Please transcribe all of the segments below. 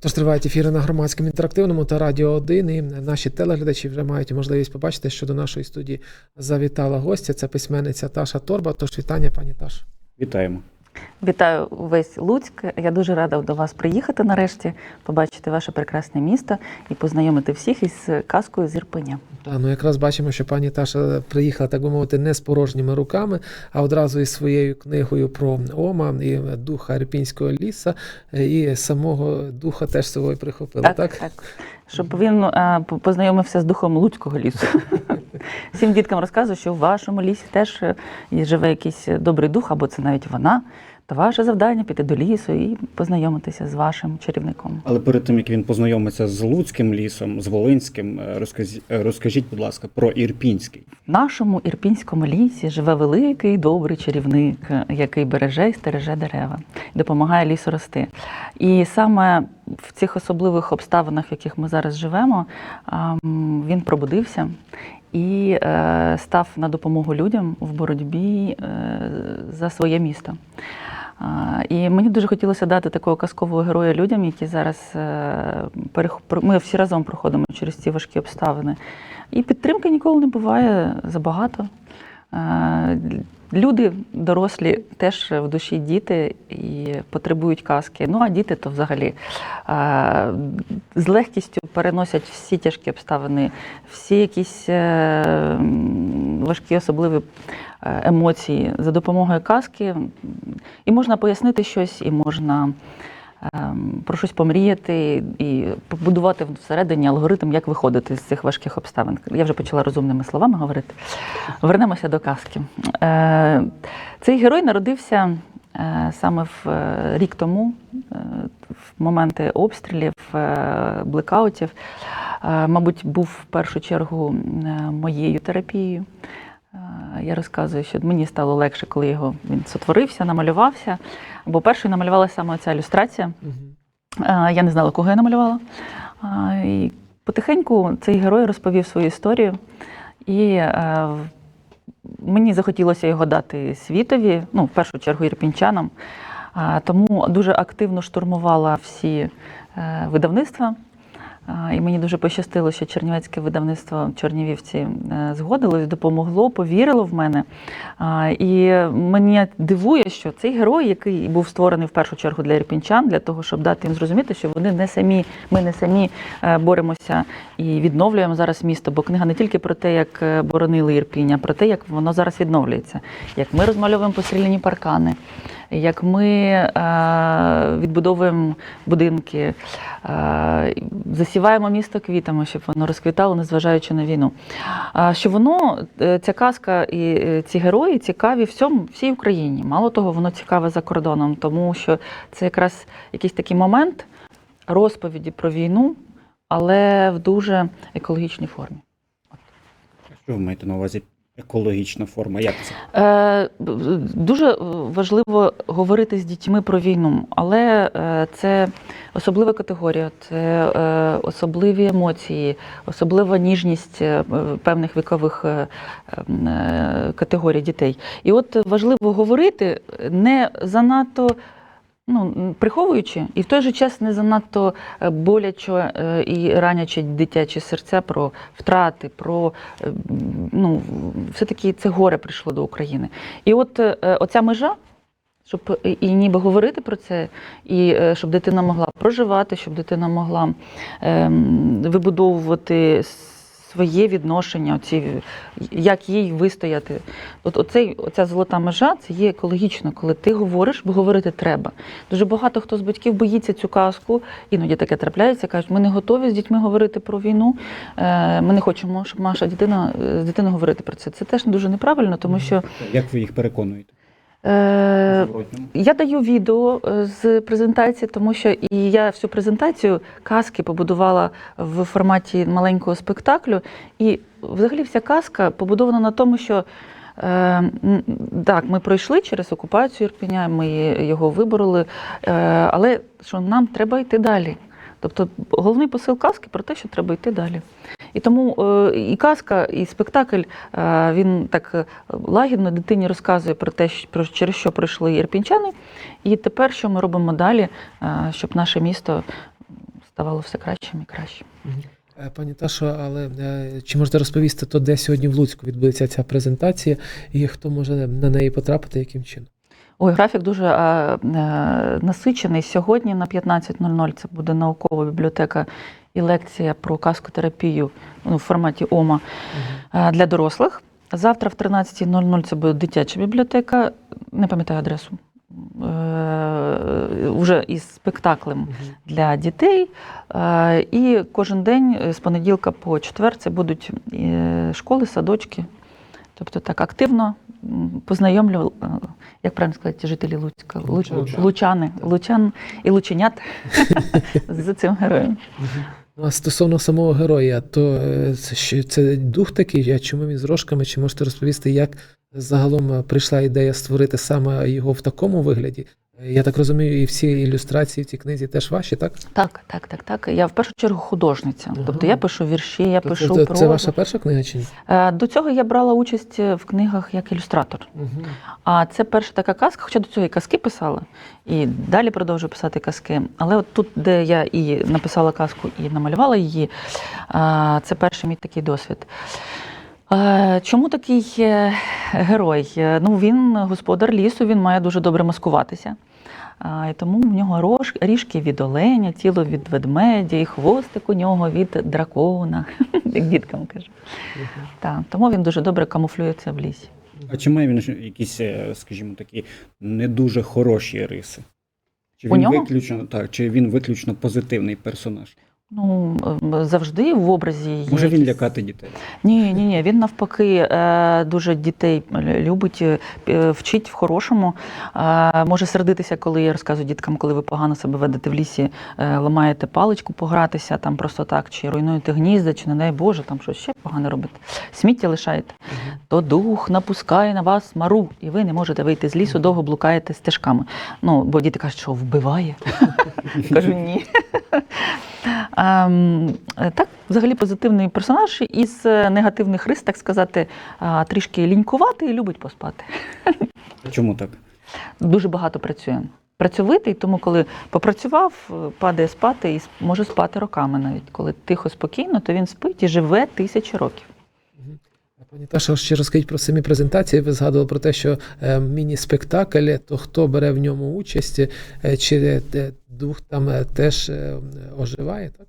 Тож тривають ефіри на громадському інтерактивному та радіо 1. І наші телеглядачі вже мають можливість побачити, що до нашої студії завітала гостя. Це письменниця Таша Торба. Тож вітання, пані Таш. Вітаємо. Вітаю весь Луцьк. Я дуже рада до вас приїхати нарешті, побачити ваше прекрасне місто і познайомити всіх із казкою з Ірпеня. Та ну якраз бачимо, що пані Таша приїхала, так би мовити, не з порожніми руками, а одразу із своєю книгою про Ома і духа Ірпінського ліса, і самого духа теж з собою прихопила. Так, так. Щоб він а, познайомився з духом Луцького лісу. Всім діткам розказую, що в вашому лісі теж е, живе якийсь добрий дух, або це навіть вона. То ваше завдання піти до лісу і познайомитися з вашим чарівником. Але перед тим як він познайомиться з Луцьким лісом, з Волинським, розкажіть, розкажіть, будь ласка, про Ірпінський. В нашому ірпінському лісі живе великий добрий чарівник, який береже і стереже дерева, допомагає лісу рости. І саме в цих особливих обставинах, в яких ми зараз живемо, він пробудився. І е, став на допомогу людям в боротьбі е, за своє місто. І мені дуже хотілося дати такого казкового героя людям, які зараз е, ми всі разом проходимо через ці важкі обставини. І підтримки ніколи не буває забагато. Е, люди дорослі теж в душі діти і потребують казки. Ну а діти то взагалі е, з легкістю переносять всі тяжкі обставини, всі якісь е, важкі особливі емоції за допомогою казки. І можна пояснити щось, і можна. Про щось помріяти і побудувати всередині алгоритм, як виходити з цих важких обставин. Я вже почала розумними словами говорити. Вернемося до казки. Цей герой народився саме в рік тому, в моменти обстрілів, блекаутів. Мабуть, був в першу чергу моєю терапією. Я розказую, що мені стало легше, коли його він сотворився, намалювався. Бо першою намалювалася саме ця ілюстрація. Uh-huh. Я не знала, кого я намалювала. І потихеньку цей герой розповів свою історію, і мені захотілося його дати світові, ну, в першу чергу ірпінчанам. Тому дуже активно штурмувала всі видавництва. І мені дуже пощастило, що Чернівецьке видавництво Чорнівівці згодилось, допомогло, повірило в мене. І мені дивує, що цей герой, який був створений в першу чергу для ірпінчан, для того, щоб дати їм зрозуміти, що вони не самі, ми не самі боремося і відновлюємо зараз місто. Бо книга не тільки про те, як боронили Ірпінь, а про те, як воно зараз відновлюється, як ми розмальовуємо постріляні паркани. Як ми відбудовуємо будинки, засіваємо місто квітами, щоб воно розквітало, незважаючи на війну. Що воно, ця казка і ці герої цікаві всьому, всій Україні. Мало того, воно цікаве за кордоном, тому що це якраз якийсь такий момент розповіді про війну, але в дуже екологічній формі. Що ви маєте на увазі? Екологічна форма, як це? Е, Дуже важливо говорити з дітьми про війну, але це особлива категорія, це е, особливі емоції, особлива ніжність певних вікових категорій дітей. І от важливо говорити не занадто. Ну, приховуючи, і в той же час не занадто боляче і раняче дитячі серця про втрати, про ну, все-таки це горе прийшло до України. І от оця межа, щоб і ніби говорити про це, і щоб дитина могла проживати, щоб дитина могла вибудовувати своє відношення, оці, як їй вистояти. От оцей, Оця золота межа це є екологічно, коли ти говориш, бо говорити треба. Дуже багато хто з батьків боїться цю казку, іноді таке трапляється, кажуть, ми не готові з дітьми говорити про війну. Ми не хочемо, щоб наша дитина з дитиною говорити про це. Це теж дуже неправильно, тому що. Як ви їх переконуєте? Я даю відео з презентації, тому що і я всю презентацію казки побудувала в форматі маленького спектаклю. І взагалі вся казка побудована на тому, що так, ми пройшли через окупацію Ірпеня, ми його вибороли, але що нам треба йти далі. Тобто головний посил казки про те, що треба йти далі. І тому і казка, і спектакль він так лагідно дитині розказує про те, про через що пройшли ірпінчани, і тепер що ми робимо далі, щоб наше місто ставало все кращим і кращим. Е, Пані Ташо, але е, чи можете розповісти, то де сьогодні в Луцьку відбудеться ця презентація, і хто може на неї потрапити, яким чином? Ой, графік дуже е, е, насичений. Сьогодні на 15.00 це буде наукова бібліотека і лекція про каскотерапію ну, в форматі ОМА е, для дорослих. Завтра в 13.00 це буде дитяча бібліотека, не пам'ятаю адресу. Е, Уже із спектаклем для дітей. І кожен день з понеділка по четвер це будуть школи, садочки. Тобто так активно познайомлю, е, як правильно сказати, жителі Луцька, Луч, Лучан. лучани, лучан і лученят з цим героєм. Ну, а стосовно самого героя, то е, це, це дух такий, а чому він з рожками? Чи можете розповісти, як загалом прийшла ідея створити саме його в такому вигляді? Е, Я так розумію, і всі ілюстрації в цій книзі теж ваші, так? Так, так, так, так. Я в першу чергу художниця. Ага. Тобто я пишу вірші, я То пишу це, це, прозу. це ваша перша книга чи ні? Е, До цього я брала участь в книгах як ілюстратор. Угу. А це перша така казка, хоча до цього і казки писала, і далі продовжую писати казки. Але от тут, де я і написала казку, і намалювала її, це перший мій такий досвід. Е, Чому такий е, герой? Е, Ну, він господар лісу, він має дуже добре маскуватися. І тому в нього ріжки від оленя, тіло від ведмедя, і хвостик у нього від дракона, як діткам кажу. Так, тому він дуже добре камуфлюється в лісі. А чи має він якісь, е, скажімо, такі не дуже хороші риси? Чи У він нього? виключно так, чи він виключно позитивний персонаж? Ну, е, завжди в образі є. Може він лякати дітей? Ні, ні, ні. Він навпаки е, дуже дітей любить, е, е, вчить в хорошому. Е, Може сердитися, коли я розказую діткам, коли ви погано себе ведете в лісі, е, ламаєте паличку погратися там просто так, чи руйнуєте гнізда, чи не дай Боже, там щось ще погано робите. Сміття лишаєте. То дух напускає на вас мару, і ви не можете вийти з лісу, довго блукаєте стежками. Ну, бо діти кажуть, що вбиває. Кажу, ні. Ем, Так, взагалі позитивний персонаж із е, негативних рис, так сказати, трішки лінькуватий і любить поспати. Чому так? Дуже багато працює. Працьовитий, тому коли попрацював, е, падає спати і може спати роками навіть. Коли тихо, спокійно, то він спить і живе тисячі років. Пані Таша, ще розкажіть про самі презентації. Ви згадували про те, що е, міні-спектакль, то хто бере в ньому участь, е, чи е, дух там теж оживає, так?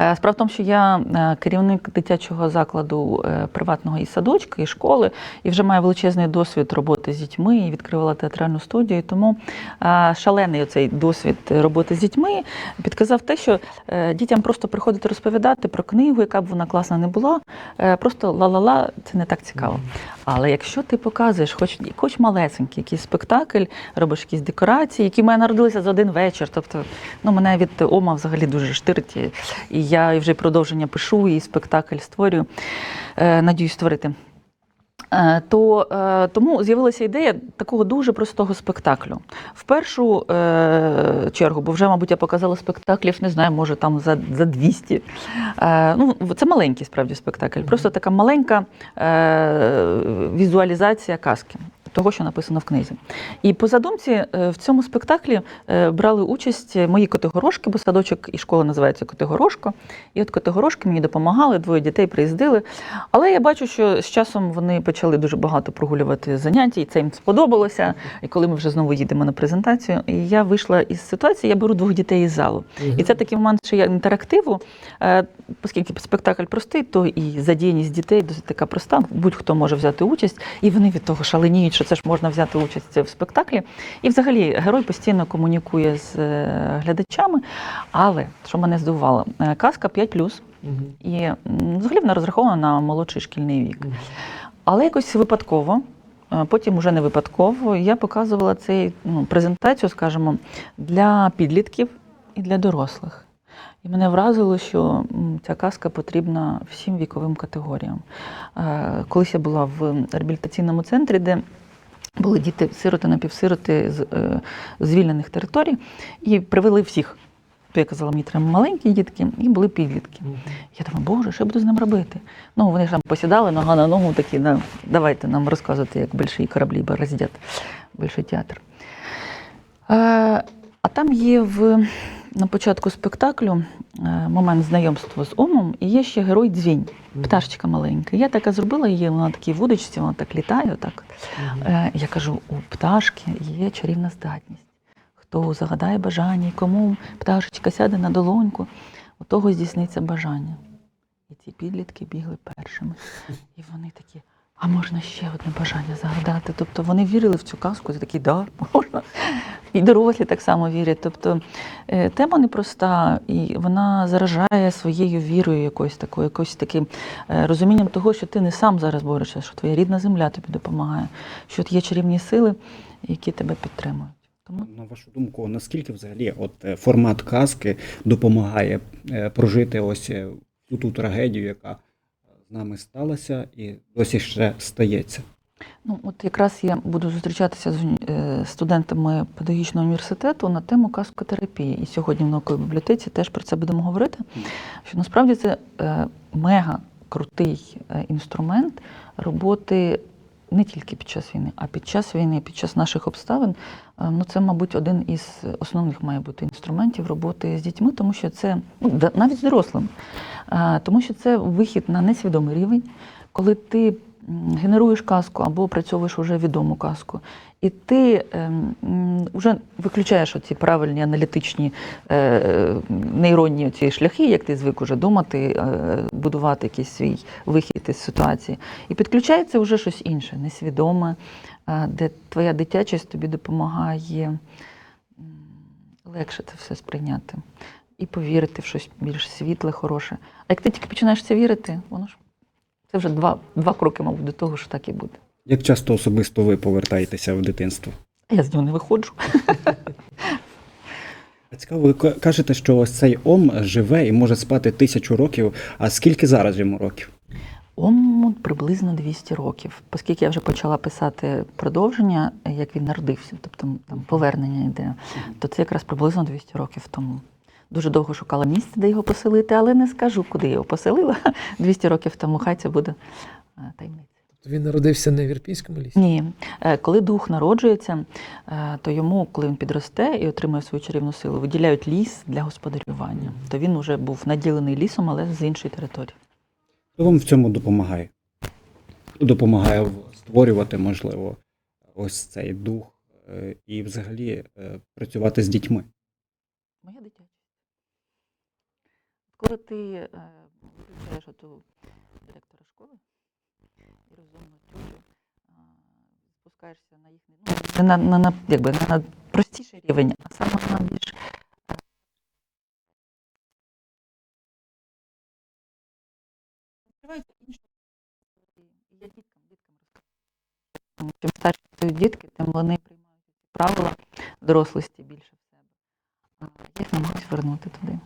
Е, Справа в тому, що я е, керівник дитячого закладу е, приватного і садочка, і школи, і вже маю величезний досвід роботи з дітьми, і відкривала театральну студію. Тому шалений оцей досвід роботи з дітьми підказав те, що дітям просто приходити розповідати про книгу, яка б вона класна не була. Просто ла-ла-ла, це не так цікаво. Але якщо ти показуєш, хоч хоч малесенький якийсь спектакль, робиш якісь декорації, які в мене народилися за один вечір. Тобто, ну мене від Ома взагалі дуже штирить. І я вже продовження пишу, і спектакль створюю. Е, Надіюсь створити. Е, То е, тому з'явилася ідея такого дуже простого спектаклю. В першу е, чергу, бо вже, мабуть, я показала спектаклів, не знаю, може там за, за 200. Е, ну, це маленький справді спектакль, просто така маленька е, візуалізація казки. Того, що написано в книзі. І по задумці е, в цьому спектаклі е, брали участь мої котигорошки, бо садочок і школа називається Котигорошко. І от котигорошки мені допомагали, двоє дітей приїздили. Але я бачу, що з часом вони почали дуже багато прогулювати заняття, і це їм сподобалося. І коли ми вже знову їдемо на презентацію, і я вийшла із ситуації, я беру двох дітей із залу. І це такий момент, що я інтерактиву, е, оскільки спектакль простий, то і задіяність дітей досить така проста. Будь-хто може взяти участь, і вони від того шаленіють, що це ж можна взяти участь в спектаклі. І взагалі герой постійно комунікує з е, глядачами. Але що мене здивувало, е, казка 5+, і взагалі вона розрахована на молодший шкільний вік. Але якось випадково, е, потім уже не випадково, я показувала цей ну, презентацію, скажімо, для підлітків і для дорослих. І мене вразило, що ця казка потрібна всім віковим категоріям. Колись я була в реабілітаційному центрі, де були діти сироти, напівсироти з е, звільнених територій, і привели всіх. То я казала, мені треба маленькі дітки, і були підлітки. Я думаю, боже, що я буду з ним робити? Ну, вони ж там посідали нога на ногу, такі, да, давайте нам розказувати, як больші кораблі бороздять, больший театр. Е, а там є в на початку спектаклю е, момент знайомства з Омом, і є ще герой дзвінь, пташечка маленька. Я така зробила її, вона на такій вудочці, вона так літає. Отак. Е, Я кажу, у пташки є чарівна здатність. Хто загадає бажання, кому пташечка сяде на долоньку, у того здійсниться бажання. І ці підлітки бігли першими. І вони такі, а можна ще одне бажання загадати. Тобто вони вірили в цю казку, це такі, да, можна. І дорослі так само вірять. Тобто е, тема непроста, і вона заражає своєю вірою якоюсь такою, якось таким е, розумінням того, що ти не сам зараз борешся, що твоя рідна земля тобі допомагає, що є чарівні сили, які тебе підтримують. Тому На вашу думку, наскільки взагалі от е, формат казки допомагає прожити ось ту трагедію, яка з нами сталася і досі ще стається? Ну, от якраз я буду зустрічатися з е, студентами педагогічного університету на тему казкотерапії. І сьогодні в науковій бібліотеці теж про це будемо говорити. Що насправді це е, мега крутий е, інструмент роботи не тільки під час війни, а під час війни, під час наших обставин. Е, Ну, це, мабуть, один із основних має бути інструментів роботи з дітьми, тому що це ну, навіть з дорослим, Е, тому що це вихід на несвідомий рівень, коли ти генеруєш казку або опрацьовуєш вже відому казку, і ти ем, вже виключаєш оці правильні аналітичні е, нейронні ці шляхи, як ти звик уже думати, е, будувати якийсь свій вихід із ситуації. І підключається вже щось інше, несвідоме, е, де твоя дитячість тобі допомагає легше це все сприйняти і повірити в щось більш світле, хороше. А як ти тільки починаєш це вірити, воно ж це вже два, два кроки, мабуть, до того, що так і буде. Як часто особисто ви повертаєтеся в дитинство? Я з нього не виходжу. Цікаво, ви кажете, що ось цей ом живе і може спати тисячу років. А скільки зараз йому років? Ому приблизно 200 років, оскільки я вже почала писати продовження, як він народився, тобто там повернення йде, то це якраз приблизно 200 років тому. Дуже довго шукала місце, де його поселити, але не скажу, куди я його поселила 200 років тому. Хай це буде е, таємниця. Тобто він народився не в Ірпінському лісі? Ні, Е, коли дух народжується, е, то йому, коли він підросте і отримує свою чарівну силу, виділяють ліс для господарювання. То він вже був наділений лісом, але з іншої території. Хто вам в цьому допомагає? Хто допомагає створювати, можливо, ось цей дух і взагалі працювати з дітьми? Моя дитяча. Коли ти е, вивчаєш оту директора школи і розумно тюжу, спускаєшся на їхній, ну, на, на, на, якби, на простіший рівень, а саме на більш е, відкриваються я діткам, діткам розказую. Чим старші стають дітки, тим вони приймають правила дорослості більше в себе. А я їх намагаюся вернути туди.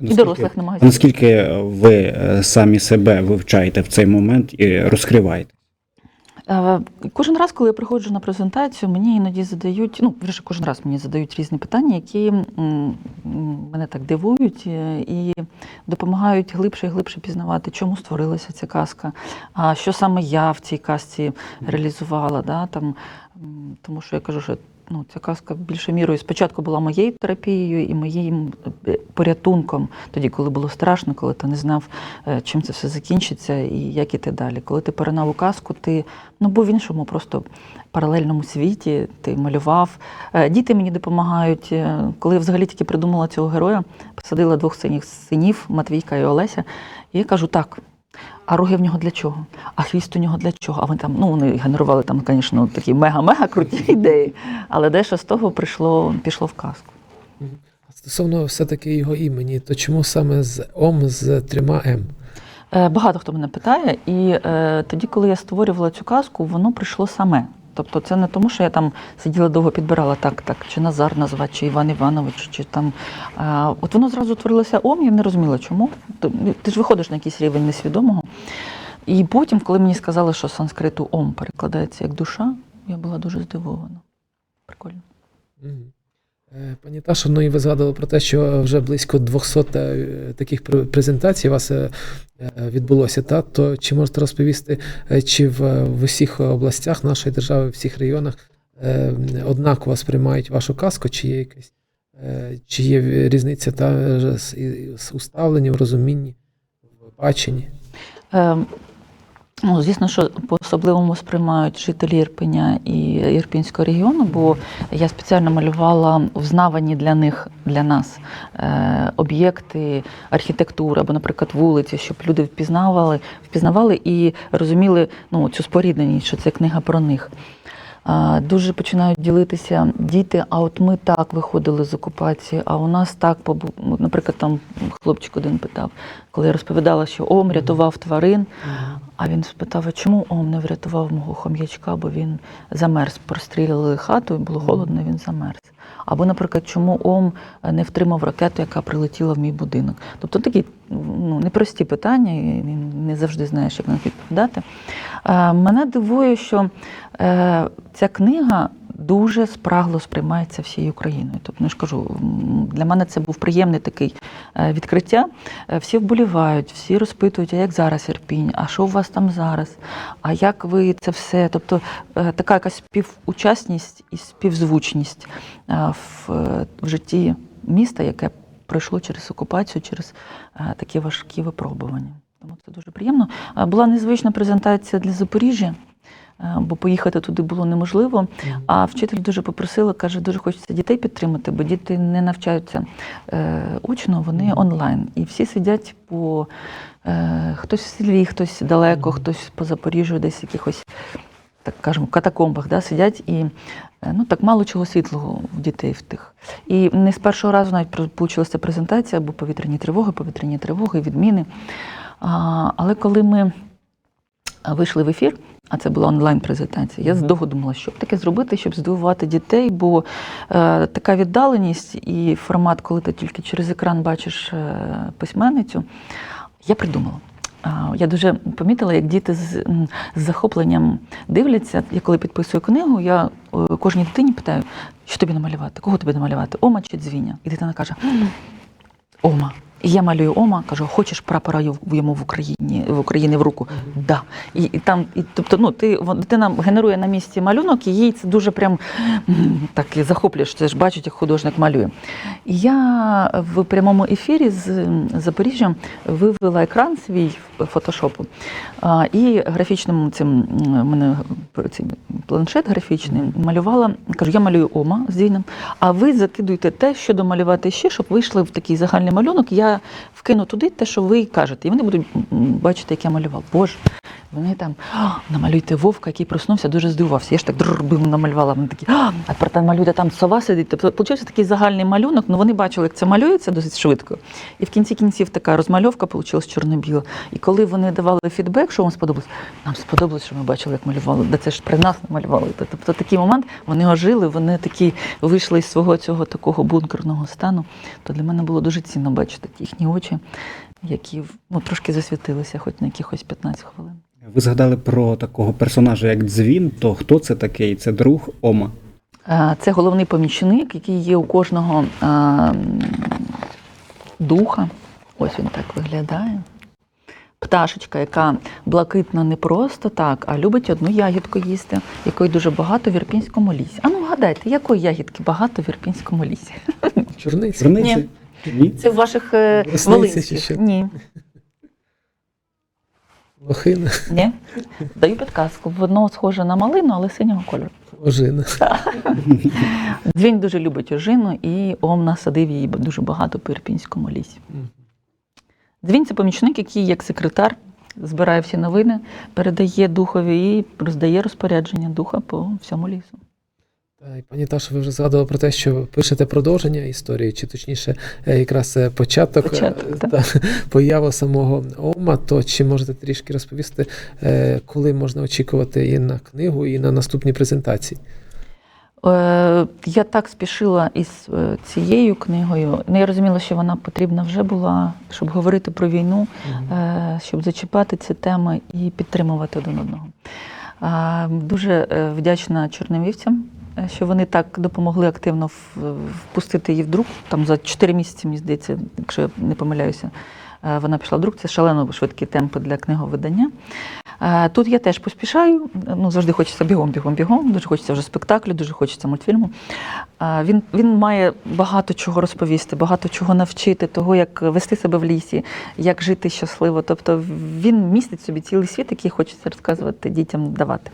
І дорослих намагаюся. Наскільки ви е, самі себе вивчаєте в цей момент і розкриваєте? Е, Кожен раз, коли я приходжу на презентацію, мені іноді задають, ну, вірше, кожен раз мені задають різні питання, які мене так дивують е, і допомагають глибше і глибше пізнавати, чому створилася ця казка, а що саме я в цій казці реалізувала. Да, там, тому що я кажу, що ну, ця казка більше мірою спочатку була моєю терапією і моїм е, порятунком, тоді, коли було страшно, коли ти не знав, е, чим це все закінчиться і як іти далі. Коли ти перенав у казку, ти ну, був в іншому просто паралельному світі, ти малював. Е, Діти мені допомагають. Коли я взагалі тільки придумала цього героя, посадила двох синіх синів, Матвійка і Олеся, і я кажу так. А роги в нього для чого? А хвіст у нього для чого? А вони там, ну вони генерували там, звісно, такі мега-мега круті ідеї. Але дещо з того прийшло, пішло в казку. Стосовно все-таки його імені, то чому саме з Ом з трьома М? Е, Багато хто мене питає, і е, тоді, коли я створювала цю казку, воно прийшло саме. Тобто це не тому, що я там сиділа довго підбирала так, так, чи Назар назвати, чи Іван Іванович, чи там. А, от воно зразу творилося ом, я не розуміла, чому. Ти, ж виходиш на якийсь рівень несвідомого. І потім, коли мені сказали, що санскриту ом перекладається як душа, я була дуже здивована. Прикольно. Е, Пані Таша, ну і ви згадували про те, що вже близько 200 е, таких презентацій у вас е, відбулося, та? то чи можете розповісти, чи в, в усіх областях нашої держави, в всіх районах однаково сприймають вашу казку, чи є якась Чи є різниця та, з, уставленням, розумінні, баченні? Е, Ну, звісно, що по-особливому сприймають жителі Ірпеня і Ірпінського регіону, бо я спеціально малювала взнавані для них, для нас е, об'єкти архітектури або, наприклад, вулиці, щоб люди впізнавали, впізнавали і розуміли ну, цю спорідненість, що це книга про них. Дуже починають ділитися діти. А от ми так виходили з окупації, а у нас так ну, Наприклад, там хлопчик один питав, коли я розповідала, що ОМ рятував тварин. А він спитав, а чому ОМ не врятував мого хом'ячка, бо він замерз, прострілили хату, і було холодно, він замерз. Або, наприклад, чому ОМ не втримав ракету, яка прилетіла в мій будинок. Тобто такі ну, непрості питання, і не завжди знаєш, як на них відповідати. Е, Мене дивує, що е, ця книга дуже спрагло сприймається всією Україною. Тобто, ну, я ж кажу, для мене це був приємний такий е, відкриття. Е, Всі вболівають, всі розпитують, а як зараз Ірпінь, а що у вас там зараз, а як ви це все? Тобто е, така якась співучасність і співзвучність в, в житті міста, яке пройшло через окупацію, через такі важкі випробування. Тому це дуже приємно. Була незвична презентація для Запоріжжя. Е, Бо поїхати туди було неможливо. А вчитель дуже попросила, каже, дуже хочеться дітей підтримати, бо діти не навчаються е, очно, вони онлайн. І всі сидять по е, хтось в селі, хтось далеко, хтось по Запоріжжю, десь в якихось, так кажемо, катакомбах да, сидять і е, ну, так мало чого світлого в дітей в тих. І не з першого разу навіть получилася презентація, бо повітряні тривоги, повітряні тривоги, відміни. А, але коли ми вийшли в ефір, а це була онлайн-презентація, я думала, що б таке зробити, щоб здивувати дітей, бо е, така віддаленість і формат, коли ти тільки через екран бачиш е, письменницю, я придумала. Я дуже помітила, як діти з, з захопленням дивляться. Я коли підписую книгу, я е, кожній дитині питаю, що тобі намалювати, кого тобі намалювати, Ома чи дзвіня? І дитина каже: Ома. І я малюю Ома, кажу, хочеш прапора йому в Україні в Україні в руку? Да. І, і там, і, тобто, ну, ти дитина генерує на місці малюнок, і їй це дуже прям так і захоплюєш. Це ж бачить, як художник малює. І я в прямому ефірі з Запоріжжя вивела екран свій в фотошопу. А, І графічним цим у мене цей планшет графічний малювала. Кажу, я малюю Ома з Дійном, а ви закидуйте те, що домалювати ще, щоб вийшли в такий загальний малюнок. Я вкину туди те, що ви кажете, і вони будуть бачити, як я малював. Боже, вони там намалюйте вовка, який проснувся, дуже здивувався. Я ж так дрбим намалювала. Вони такі, а там малюйте, там сова сидить. Тобто получився такий загальний малюнок. Ну вони бачили, як це малюється досить швидко. І в кінці кінців така розмальовка вийшла чорно-біла. І коли вони давали фідбек, що вам сподобалось, нам сподобалось, що ми бачили, як малювали. Да це ж при нас намалювали. Тобто такий момент вони ожили, вони такі вийшли із свого цього такого бункерного стану. То для мене було дуже цінно бачити їхні очі, які ну, трошки засвітилися, хоч на якихось 15 хвилин. Ви згадали про такого персонажа, як дзвін, то хто це такий? Це друг Ома. Це головний помічник, який є у кожного м, духа. Ось він так виглядає. Пташечка, яка блакитна не просто так, а любить одну ягідку їсти, якої дуже багато в Ірпінському лісі. А ну вгадайте, якої ягідки багато в Ірпінському лісі? Чорниці? Черниці? Ні. Це в ваших е, чи волинських. що? Ні, Лохина, ні. Даю підказку. Воно схоже на малину, але синього кольору. ожина. Дзвінь дуже любить ожину, і Ом насадив її дуже багато по Ірпінському лісі. Мгм. Дзвін це помічник, який як секретар збирає всі новини, передає духові і роздає розпорядження духа по всьому лісу. Та, і Пані Таша, ви вже згадували про те, що пишете продовження історії, чи точніше, е, якраз початок, Початок, е, так. та, поява самого Ома. То чи можете трішки розповісти, е, коли можна очікувати і на книгу, і на наступні презентації? Е, я так спішила із е, цією книгою. Ну, я розуміла, що вона потрібна вже була, щоб говорити про війну, е, щоб зачіпати ці теми і підтримувати один одного. Дуже е, вдячна чорномівцям, е, що вони так допомогли активно впустити її в друк. Там за 4 місяці, мені здається, якщо я не помиляюся, Е, Вона пішла в друк, це шалено швидкі темпи для книговидання. Е, Тут я теж поспішаю. Ну, завжди хочеться бігом, бігом, бігом. Дуже хочеться вже спектаклю, дуже хочеться мультфільму. Е, Він, він має багато чого розповісти, багато чого навчити, того, як вести себе в лісі, як жити щасливо. Тобто він містить собі цілий світ, який хочеться розказувати дітям, давати.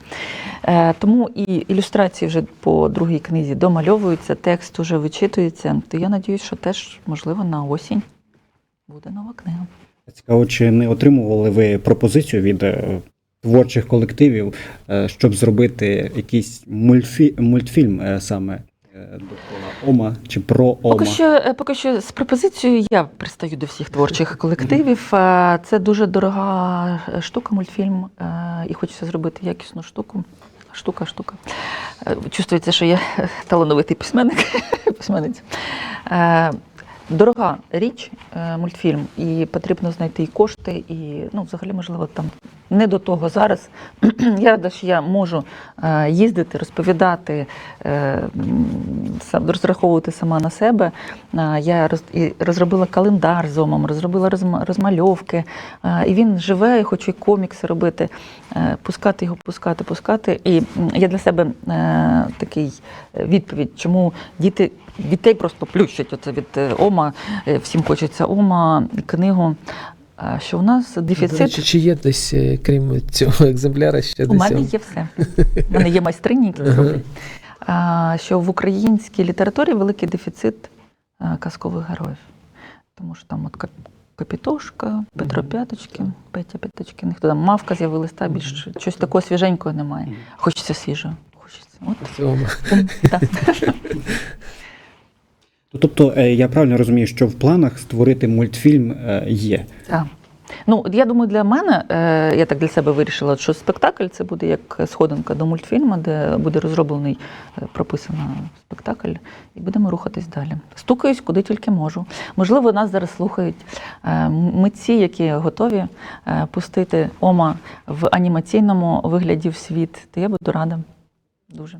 Е, Тому і ілюстрації вже по другій книзі домальовуються, текст уже вичитується. То я надіюсь, що теж, можливо, на осінь буде нова книга. Цікаво, чи не отримували ви пропозицію від е, творчих колективів, е, щоб зробити якийсь мультфі... мультфільм е, саме довкола Ома чи про Ома? Поки що, поки що з пропозицією я пристаю до всіх творчих колективів. Це дуже дорога штука, мультфільм, і хочеться зробити якісну штуку. Штука, штука. Чувствується, що я талановитий письменник, письменниця. Дорога річ, е, мультфільм, і потрібно знайти і кошти, і ну, взагалі, можливо, там не до того зараз. Я рада, що я можу е, їздити, розповідати, е, розраховувати сама на себе. Я роз, розробила календар з омом, розробила розма- розмальовки. І він живе, я хочу і комікси робити, пускати його, пускати, пускати. І я для себе такий відповідь, чому діти. Дітей просто плющать оце від е, Ома, е, всім хочеться Ома, книгу. Що у нас До дефіцит речі, чи є десь, е, крім цього екземпляра, ще у мене є все. У мене є майстрині, які роблять. Що в українській літературі великий дефіцит казкових героїв. Тому що там от Капітошка, Петро Мгм. П'яточкін, Петя П'яточкін, хто там мавка з'явилась, та більш щось такого свіженького немає. Хочеться свіжого. Хочеться. От, В цьому. тому, так. Тобто, е, я правильно розумію, що в планах створити мультфільм е, є. Так. Ну, я думаю, для мене, е, я так для себе вирішила, що спектакль це буде як сходинка до мультфільму, де буде розроблений, прописано спектакль, і будемо рухатись далі. Стукаюсь, куди тільки можу. Можливо, нас зараз слухають митці, які готові пустити Ома в анімаційному вигляді в світ, то я буду рада. Дуже.